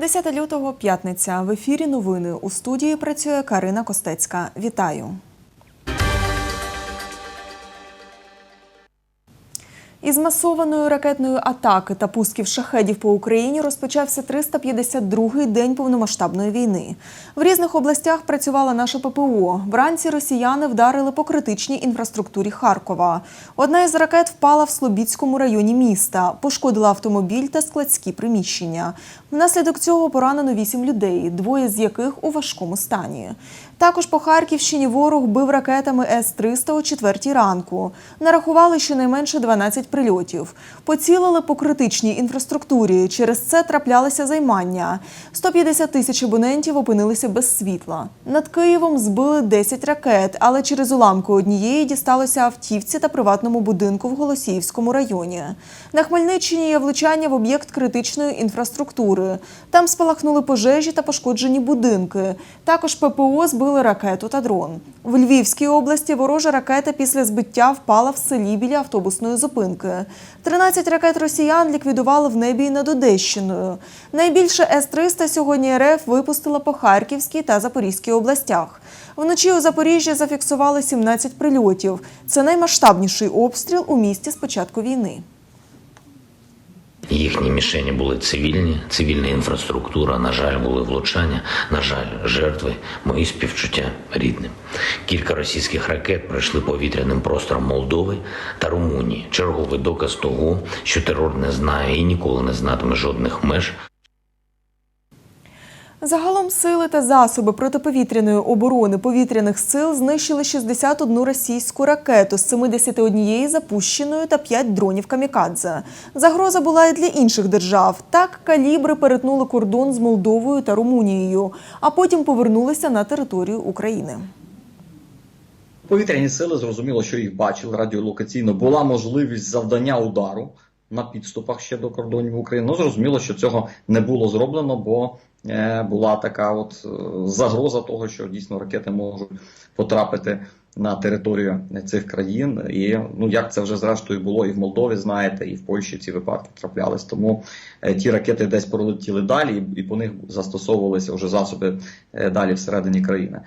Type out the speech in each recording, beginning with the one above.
10 лютого, п'ятниця. В ефірі новини. У студії працює Карина Костецька. Вітаю. Із масованої ракетної атаки та пусків шахедів по Україні розпочався 352-й день повномасштабної війни. В різних областях працювала наша ППО. Вранці росіяни вдарили по критичній інфраструктурі Харкова. Одна із ракет впала в Слобідському районі міста, пошкодила автомобіль та складські приміщення. Внаслідок цього поранено 8 людей, двоє з яких у важкому стані. Також по Харківщині ворог бив ракетами С-300 о 4 ранку. Нарахували щонайменше 12 прильотів. Поцілили по критичній інфраструктурі. Через це траплялися займання. 150 тисяч абонентів опинилися без світла. Над Києвом збили 10 ракет, але через уламки однієї дісталося автівці та приватному будинку в Голосіївському районі. На Хмельниччині є влучання в об'єкт критичної інфраструктури. Там спалахнули пожежі та пошкоджені будинки. Також ППО збили ракету та дрон. В Львівській області ворожа ракета після збиття впала в селі біля автобусної зупинки. 13 ракет росіян ліквідували в небі і над Одещиною. Найбільше С-300 сьогодні РФ випустила по Харківській та Запорізькій областях. Вночі у Запоріжжі зафіксували 17 прильотів. Це наймасштабніший обстріл у місті з початку війни. Їхні мішені були цивільні, цивільна інфраструктура. На жаль, були влучання. На жаль, жертви, мої співчуття рідним. Кілька російських ракет пройшли повітряним простором Молдови та Румунії. Черговий доказ того, що терор не знає і ніколи не знатиме жодних меж. Загалом сили та засоби протиповітряної оборони повітряних сил знищили 61 російську ракету з 71 запущеною та 5 дронів камікадзе. Загроза була і для інших держав. Так калібри перетнули кордон з Молдовою та Румунією, а потім повернулися на територію України. Повітряні сили зрозуміло, що їх бачили радіолокаційно. Була можливість завдання удару на підступах ще до кордонів України. Ну зрозуміло, що цього не було зроблено, бо е, була така от е, загроза того, що дійсно ракети можуть потрапити на територію цих країн. І ну як це вже зрештою було і в Молдові, знаєте, і в Польщі ці випадки траплялись. Тому е, ті ракети десь пролетіли далі, і, по них застосовувалися вже засоби далі всередині країни.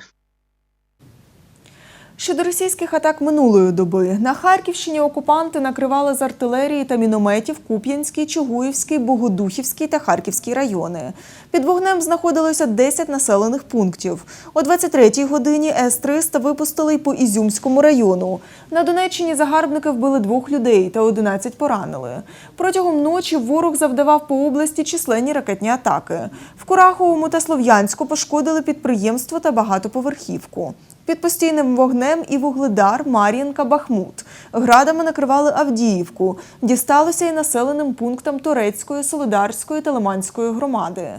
Щодо російських атак минулої доби на Харківщині окупанти накривали з артилерії та мінометів Куп'янський, Чугуївський, Богодухівський та Харківський райони. Під вогнем знаходилося 10 населених пунктів. О 23-й годині С-300 випустили й по Ізюмському району. На Донеччині загарбники вбили двох людей та 11 поранили. Протягом ночі ворог завдавав по області численні ракетні атаки. В Кураховому та Слов'янську пошкодили підприємство та багатоповерхівку. Під постійним вогнем і Вугледар, Мар'їнка, Бахмут. Градами накривали Авдіївку. Дісталося й населеним пунктам Турецької, Солидарської та Лиманської громади.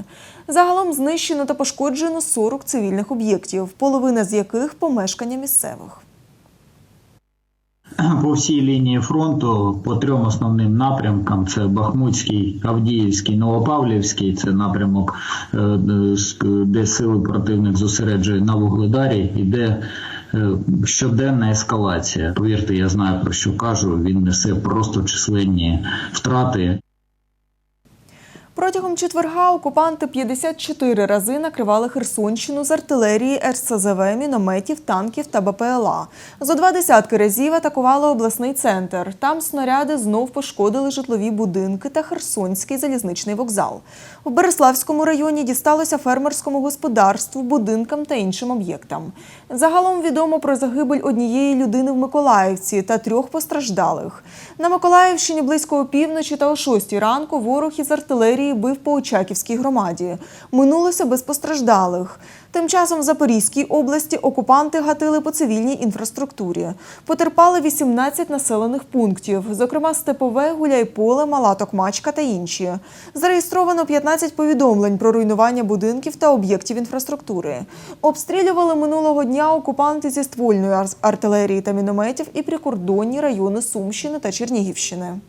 Загалом знищено та пошкоджено 40 цивільних об'єктів, половина з яких помешкання місцевих. По всій лінії фронту по трьом основним напрямкам: це Бахмутський, Авдіївський, Новопавлівський. Це напрямок, е, де сили противник зосереджує на Вугледарі, іде е, щоденна ескалація. Повірте, я знаю про що кажу. Він несе просто численні втрати. Протягом четверга окупанти 54 рази накривали Херсонщину з артилерії РСЗВ, мінометів, танків та БПЛА. Зо два десятки разів атакували обласний центр. Там снаряди знов пошкодили житлові будинки та Херсонський залізничний вокзал. В Береславському районі дісталося фермерському господарству, будинкам та іншим об'єктам. Загалом відомо про загибель однієї людини в Миколаївці та трьох постраждалих. На Миколаївщині близько опівночі та о 6 ранку ворог із артилерії бив по Очаківській громаді. Минулося без постраждалих. Тим часом в Запорізькій області окупанти гатили по цивільній інфраструктурі. Потерпали 18 населених пунктів, зокрема Степове, Гуляйполе, Мала Токмачка та інші. Зареєстровано 15 повідомлень про руйнування будинків та об'єктів інфраструктури. Обстрілювали минулого дня окупанти зі ствольної артилерії та мінометів і прикордонні райони Сумщини та Чернігівщини.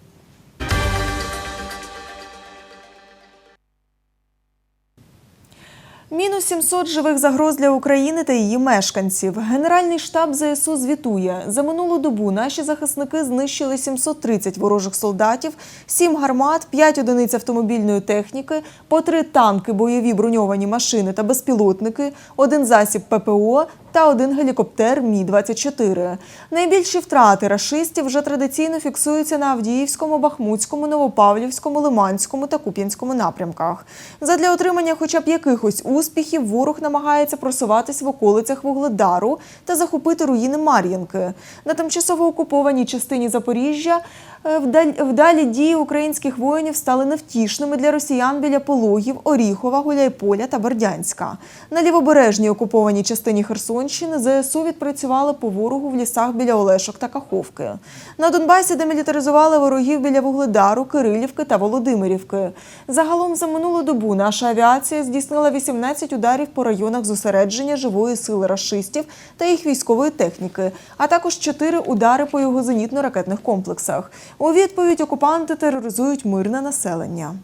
Мінус 700 живих загроз для України та її мешканців. Генеральний штаб ЗСУ звітує. За минулу добу наші захисники знищили 730 ворожих солдатів, 7 гармат, 5 одиниць автомобільної техніки, по 3 танки, бойові броньовані машини та безпілотники, один засіб ППО та один гелікоптер Мі-24. Найбільші втрати рашистів вже традиційно фіксуються на Авдіївському, Бахмутському, Новопавлівському, Лиманському та Куп'янському напрямках. Задля отримання хоча б якихось успіхів ворог намагається просуватись в околицях Вугледару та захопити руїни Мар'їнки. На тимчасово окупованій частині Запоріжжя е, вдалі дії українських воїнів стали невтішними для росіян біля Пологів, Оріхова, Гуляйполя та Бердянська. На лівобережній окупованій частині Херсонщини ЗСУ відпрацювали по ворогу в лісах біля Олешок та Каховки. На Донбасі демілітаризували ворогів біля Вугледару, Кирилівки та Володимирівки. Загалом за минулу добу наша авіація здійснила 18 ударів по районах зосередження живої сили рашистів та їх військової техніки, а також 4 удари по його зенітно-ракетних комплексах. У відповідь окупанти тероризують мирне населення.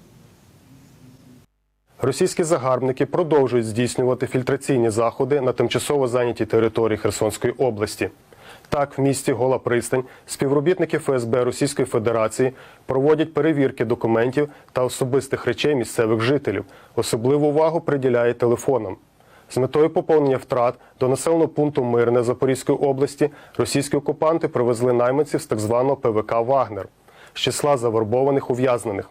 Російські загарбники продовжують здійснювати фільтраційні заходи на тимчасово зайнятій території Херсонської області. Так, в місті Гола Пристань співробітники ФСБ Російської Федерації проводять перевірки документів та особистих речей місцевих жителів. Особливу увагу приділяє телефонам. З метою поповнення втрат до населеного пункту Мирне Запорізької області російські окупанти привезли найманців з так званого ПВК Вагнер з числа завербованих ув'язнених.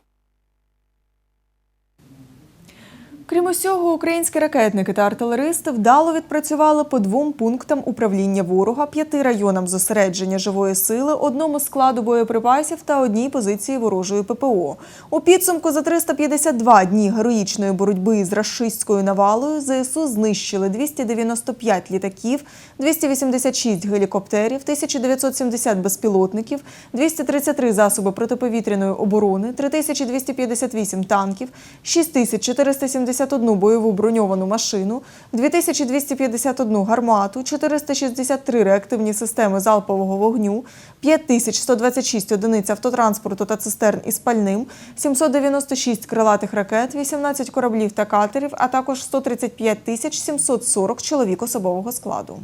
Крім усього, українські ракетники та артилеристи вдало відпрацювали по двом пунктам управління ворога, п'яти районам зосередження живої сили, одному складу боєприпасів та одній позиції ворожої ППО. У підсумку за 352 дні героїчної боротьби із рашистською навалою ЗСУ знищили 295 літаків, 286 гелікоптерів, 1970 безпілотників, 233 засоби протиповітряної оборони, 3258 танків, 6471 бойову броньовану машину, 2251 гармату, 463 реактивні системи залпового вогню, 5126 одиниць автотранспорту та цистерн із пальним, 796 крилатих ракет, 18 кораблів та катерів, а також 135 тисяч 740 чоловік особового складу.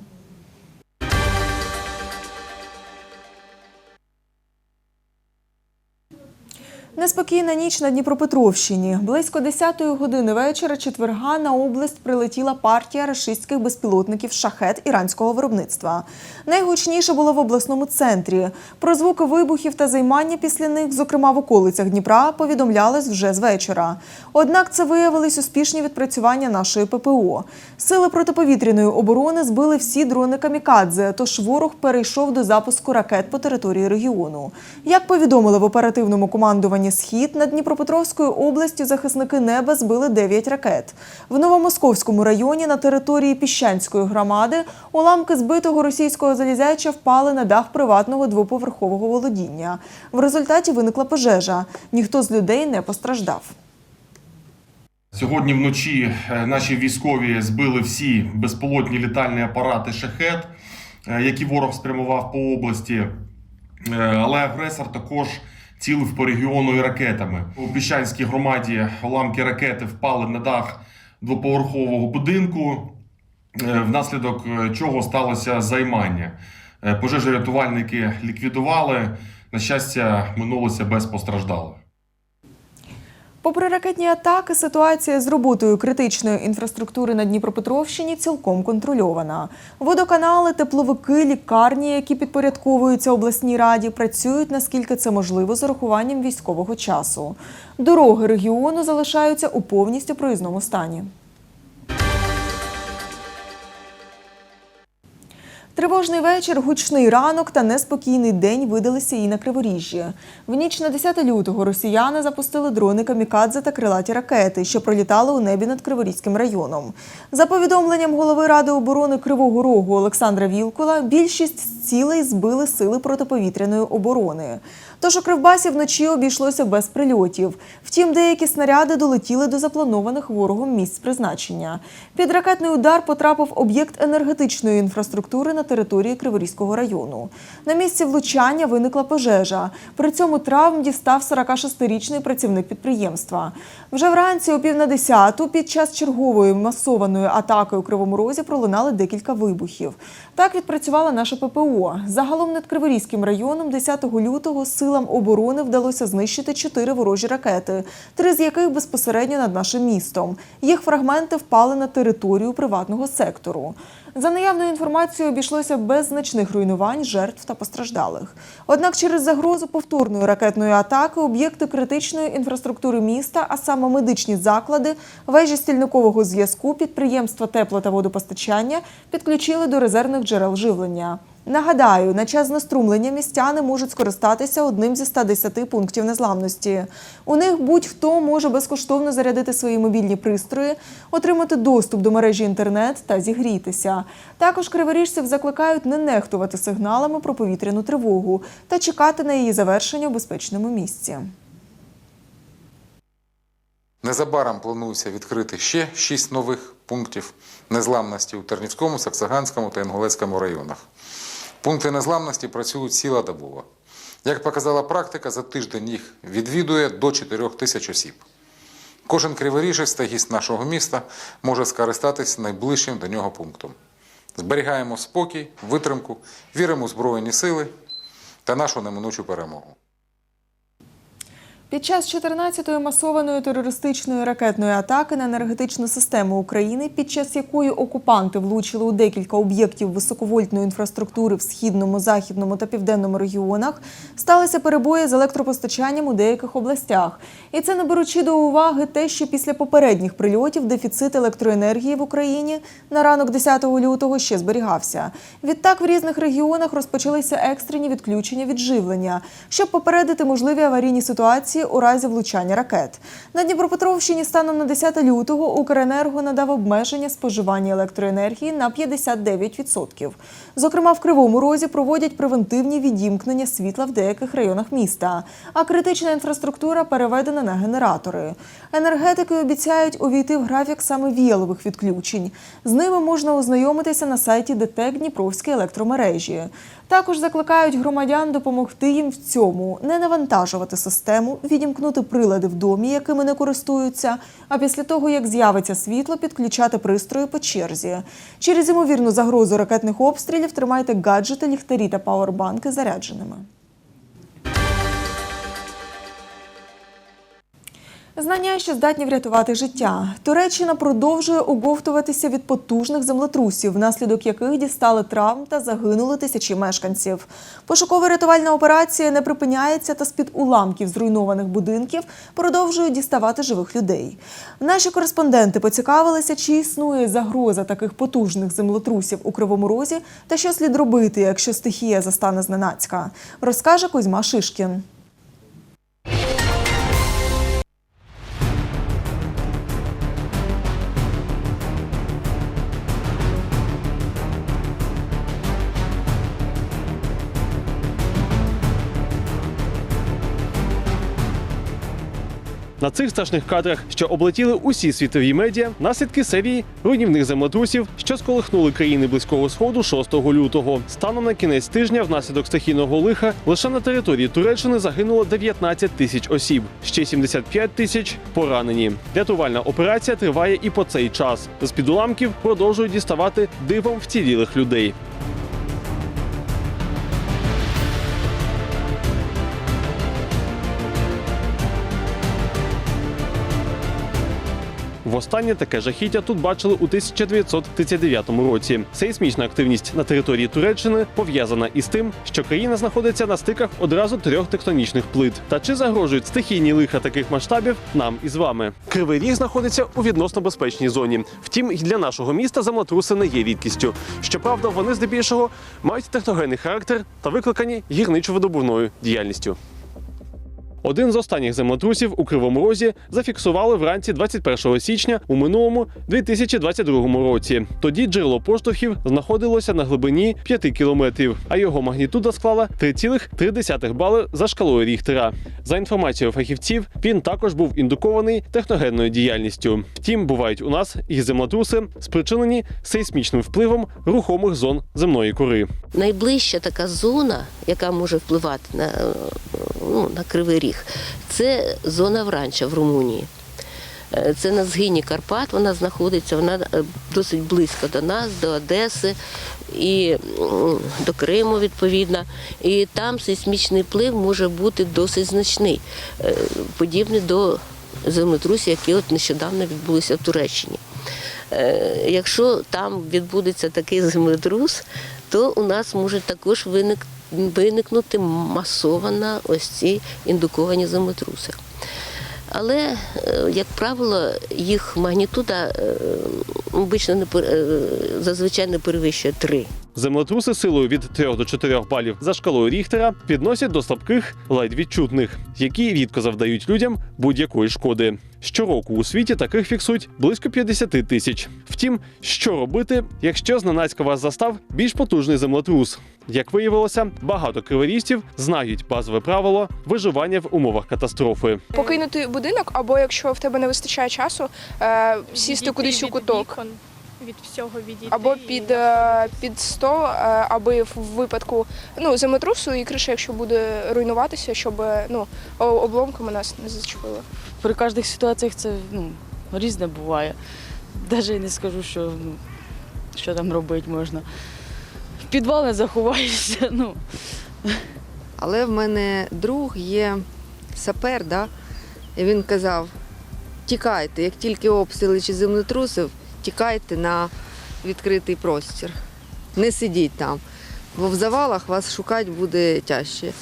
Неспокійна ніч на Дніпропетровщині. Близько 10-ї години вечора четверга на область прилетіла партія рашистських безпілотників шахет іранського виробництва. Найгучніше було в обласному центрі. Про звуки вибухів та займання після них, зокрема в околицях Дніпра, повідомлялось вже з вечора. Однак це виявились успішні відпрацювання нашої ППО. Сили протиповітряної оборони збили всі дрони камікадзе, тож ворог перейшов до запуску ракет по території регіону. Як повідомили в оперативному командуванні Схід над Дніпропетровською областю захисники неба збили 9 ракет. В Новомосковському районі на території Піщанської громади уламки збитого російського залізяча впали на дах приватного двоповерхового володіння. В результаті виникла пожежа. Ніхто з людей не постраждав. Сьогодні вночі е, наші військові збили всі безпілотні літальні апарати шахет, е, які ворог спрямував по області. Е, Але агресор також цілив по регіону і ракетами. У Піщанській громаді уламки ракети впали на дах двоповерхового будинку, е, внаслідок е, чого сталося займання. Пожежі Пожежорятувальники ліквідували. На щастя, минулося без постраждалих. Попри ракетні атаки, ситуація з роботою критичної інфраструктури на Дніпропетровщині цілком контрольована. Водоканали, тепловики, лікарні, які підпорядковуються обласній раді, працюють наскільки це можливо з урахуванням військового часу. Дороги регіону залишаються у повністю проїзному стані. Тривожний вечір, гучний ранок та неспокійний день видалися і на Криворіжжі. В ніч на 10 лютого росіяни запустили дрони камікадзе та крилаті ракети, що пролітали у небі над Криворізьким районом. За повідомленням голови Ради оборони Кривого Рогу Олександра Вілкула, більшість цілей збили сили протиповітряної оборони. Тож у Кривбасі вночі обійшлося без прильотів. Втім, деякі снаряди долетіли до запланованих ворогом місць призначення. Під ракетний удар потрапив об'єкт енергетичної інфраструктури на території Криворізького району. На місці влучання виникла пожежа. При цьому травм дістав 46-річний працівник підприємства. Вже вранці о пів на десяту під час чергової масованої атаки у Кривому Розі пролунали декілька вибухів. Так відпрацювала наша ППО. Загалом над Криворізьким районом 10 лютого силам оборони вдалося знищити чотири ворожі ракети, три з яких безпосередньо над нашим містом. Їх фрагменти впали на територію приватного сектору. За наявною інформацією, обійшлося без значних руйнувань, жертв та постраждалих. Однак через загрозу повторної ракетної атаки об'єкти критичної інфраструктури міста, а саме медичні заклади, вежі стільникового зв'язку, підприємства тепло та водопостачання підключили до резервних джерел живлення. Нагадаю, на час знеструмлення містяни можуть скористатися одним зі 110 пунктів незламності. У них будь-хто може безкоштовно зарядити свої мобільні пристрої, отримати доступ до мережі інтернет та зігрітися. Також криворіжців закликають не нехтувати сигналами про повітряну тривогу та чекати на її завершення у безпечному місці. Незабаром планується відкрити ще шість нових пунктів незламності у Тернівському, Саксаганському та Інгулецькому районах. Пункти незламності працюють цілодобово. Як показала практика, за тиждень їх відвідує до 4 тисяч осіб. Кожен криворіжець та гість нашого міста може скористатись найближчим до нього пунктом. Зберігаємо спокій, витримку, віримо в Збройні сили та нашу неминучу перемогу. Під час 14-ї масованої терористичної ракетної атаки на енергетичну систему України, під час якої окупанти влучили у декілька об'єктів високовольтної інфраструктури в східному, західному та південному регіонах, сталися перебої з електропостачанням у деяких областях. І це не беручи до уваги те, що після попередніх прильотів дефіцит електроенергії в Україні на ранок 10 лютого ще зберігався. Відтак в різних регіонах розпочалися екстрені відключення від живлення, щоб попередити можливі аварійні ситуації у разі влучання ракет. На Дніпропетровщині станом на 10 лютого Укренерго надав обмеження споживання електроенергії на 59%. Зокрема, в Кривому Розі проводять превентивні відімкнення світла в деяких районах міста, а критична інфраструктура переведена на генератори. Енергетики обіцяють увійти в графік саме віялових відключень. З ними можна ознайомитися на сайті ДТЕК Дніпровської електромережі. Також закликають громадян допомогти їм в цьому, не навантажувати систему, відімкнути прилади в домі, якими не користуються, а після того, як з'явиться світло, підключати пристрої по черзі. Через ймовірну загрозу ракетних обстрілів тримайте гаджети, ліхтарі та пауербанки зарядженими. Знання, що здатні врятувати життя. Туреччина продовжує оговтуватися від потужних землетрусів, внаслідок яких дістали травм та загинули тисячі мешканців. Пошуково-рятувальна операція не припиняється та з-під уламків зруйнованих будинків продовжують діставати живих людей. Наші кореспонденти поцікавилися, чи існує загроза таких потужних землетрусів у Кривому Розі та що слід робити, якщо стихія застане зненацька, розкаже Кузьма Шишкін. На цих страшних кадрах, що облетіли усі світові медіа, наслідки серії руйнівних землетрусів, що сколихнули країни близького сходу 6 лютого. Станом на кінець тижня, внаслідок стихійного лиха, лише на території Туреччини загинуло 19 тисяч осіб, ще 75 тисяч поранені. Рятувальна операція триває і по цей час. З під уламків продовжують діставати дивом вцілілих людей. Востаннє таке жахіття тут бачили у 1939 році. Сейсмічна активність на території Туреччини пов'язана із тим, що країна знаходиться на стиках одразу трьох тектонічних плит. Та чи загрожують стихійні лиха таких масштабів нам із вами? Кривий ріг знаходиться у відносно безпечній зоні. Втім, і для нашого міста землетруси не є рідкістю. Щоправда, вони здебільшого мають техногенний характер та викликані гірничо-видобувною діяльністю. Один з останніх землетрусів у Кривому Розі зафіксували вранці 21 січня у минулому 2022 році. Тоді джерело поштовхів знаходилося на глибині 5 кілометрів, а його магнітуда склала 3,3 бали за шкалою Ріхтера. За інформацією фахівців, він також був індукований техногенною діяльністю. Втім, бувають у нас і землетруси, спричинені сейсмічним впливом рухомих зон земної кори. Найближча така зона, яка може впливати на, ну, на Кривий Ріг, це зона Вранча в Румунії. Е, Це на згині Карпат, вона знаходиться, вона е, досить близько до нас, до Одеси і до Криму, відповідно. І там сейсмічний вплив може бути досить значний, е, подібний до землетрусів, які от нещодавно відбулися в Туреччині. Якщо там відбудеться такий землетрус, то у нас може також виник, виникнути масовано ось ці індуковані землетруси. Але, е, як правило, їх магнітуда е, обично не пер- е, зазвичай не перевищує 3. Землетруси силою від 3 до 4 балів за шкалою Ріхтера підносять до слабких ледь відчутних, які рідко завдають людям будь-якої шкоди. Щороку у світі таких фіксують близько 50 тисяч. Втім, що робити, якщо зненацька вас застав більш потужний землетрус? Як виявилося, багато криворістів знають базове правило виживання в умовах катастрофи. покинути будинок, або якщо в тебе не вистачає часу, е, сісти кудись у куток. від всього відійти. Або під, е, під стол, е, аби в випадку ну, землетрусу і криша, якщо буде руйнуватися, щоб е, ну, обломками нас не зачепило. при кожних ситуаціях це ну, різне буває. Навіть не скажу, що, ну, що там робити можна. В підвал не заховаєшся. Ну. Але в мене друг є сапер, да? і він казав: тікайте, як тільки обстріли чи землетрусів, тікайте на відкритий простір. Не сидіть там, бо в завалах вас шукати буде тяжче.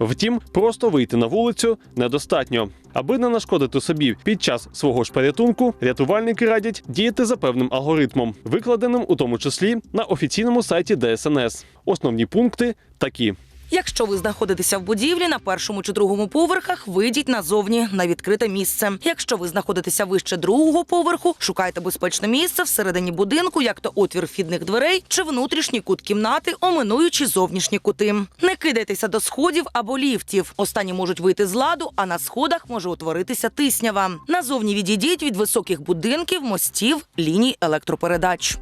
Втім, просто вийти на вулицю недостатньо. Аби не нашкодити собі під час свого ж порятунку, рятувальники радять діяти за певним алгоритмом, викладеним у тому числі на офіційному сайті ДСНС. Основні пункти такі. Якщо ви знаходитеся в будівлі на першому чи другому поверхах, вийдіть назовні на відкрите місце. Якщо ви знаходитеся вище другого поверху, шукайте безпечне місце всередині будинку, як то отвір вхідних дверей чи внутрішній кут кімнати, оминуючи зовнішні кути. Не кидайтеся до сходів або ліфтів. Останні можуть вийти з ладу, а на сходах може утворитися тиснява. Назовні відійдіть від високих будинків, мостів, ліній електропередач.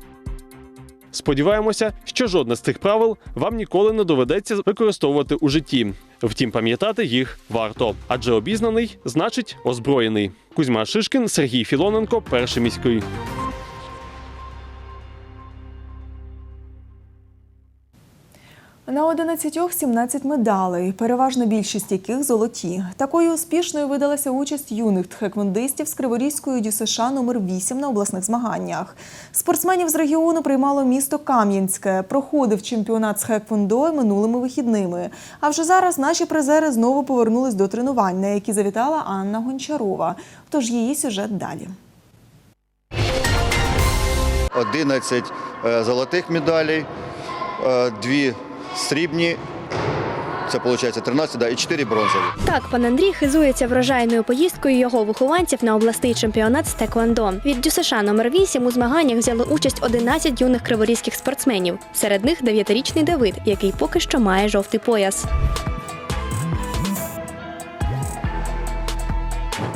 Сподіваємося, що жодне з цих правил вам ніколи не доведеться використовувати у житті. Втім, пам'ятати їх варто, адже обізнаний значить озброєний. Кузьма Шишкін, Сергій Філоненко, перший міський. На 11 – 17 медалей, переважна більшість яких золоті. Такою успішною видалася участь юних тхеквондистів з Криворізької ДЮСШ номер 8 на обласних змаганнях. Спортсменів з регіону приймало місто Кам'янське. Проходив чемпіонат з хеквондо минулими вихідними. А вже зараз наші призери знову повернулись до тренувань, на які завітала Анна Гончарова. Тож її сюжет далі. 11 е, золотих медалей, е, дві срібні, це виходить 13, да, і 4 бронзові. Так, пан Андрій хизується врожайною поїздкою його вихованців на обласний чемпіонат з Теквондо. Від ДЮСШ номер 8 у змаганнях взяли участь 11 юних криворізьких спортсменів. Серед них 9-річний Давид, який поки що має жовтий пояс.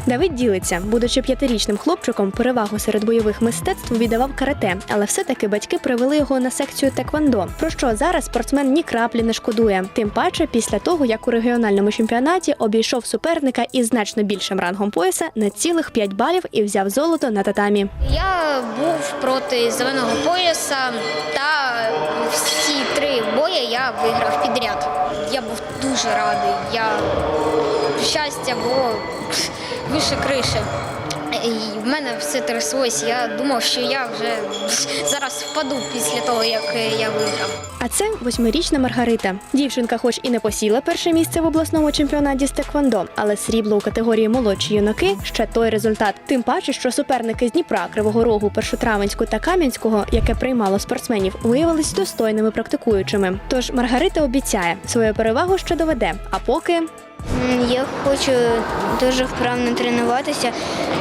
Давид ділиться, будучи п'ятирічним хлопчиком, перевагу серед бойових мистецтв віддавав карате, але все-таки батьки привели його на секцію теквондо. Про що зараз спортсмен ні краплі не шкодує. Тим паче, після того як у регіональному чемпіонаті обійшов суперника із значно більшим рангом пояса на цілих 5 балів і взяв золото на татамі. Я був проти зеленого пояса, та всі три бої я виграв підряд. Я був дуже радий. Я щастя було вище криші. І в мене все тряслось. Я думав, що я вже зараз впаду після того, як я виграв. А це восьмирічна Маргарита. Дівчинка, хоч і не посіла перше місце в обласному чемпіонаті з Теквондо, але срібло у категорії молодші юнаки ще той результат. Тим паче, що суперники з Дніпра, Кривого Рогу, Першотравенську та Кам'янського, яке приймало спортсменів, виявились достойними практикуючими. Тож Маргарита обіцяє свою перевагу ще доведе. А поки Я хочу дуже вправно тренуватися,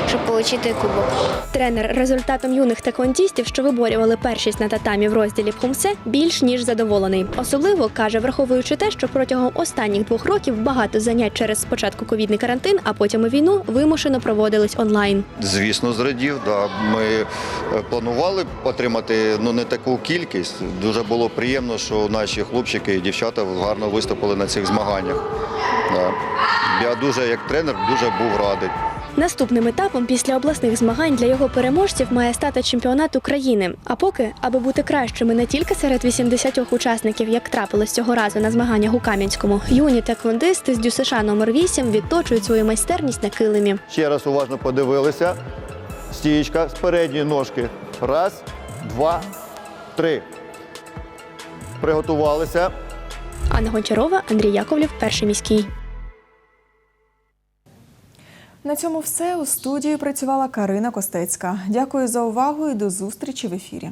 щоб отримати кубок. Тренер результатом юних теквондістів, що виборювали першість на татамі в розділі Пхумсе, більш ніж задоволений. Особливо каже, враховуючи те, що протягом останніх двох років багато занять через спочатку ковідний карантин, а потім і війну вимушено проводились онлайн. Звісно, зрадів. Да. Ми е, планували отримати ну, не таку кількість. Дуже було приємно, що наші хлопчики і дівчата гарно виступили на цих змаганнях. Да. Я дуже, як тренер, дуже був радий. Наступним етапом після обласних змагань для його переможців має стати чемпіонат України. А поки, аби бути кращими не тільки серед 80 учасників, як трапилось цього разу на змаганнях у Кам'янському, юні теквондисти з ДЮСШ номер 8 відточують свою майстерність на килимі. Ще раз уважно подивилися. Стієчка з передньої ножки. Раз, два, три. Приготувалися. Анна Гончарова, Андрій Яковлів, перший міський. На цьому все у студії працювала Карина Костецька. Дякую за увагу і до зустрічі в ефірі.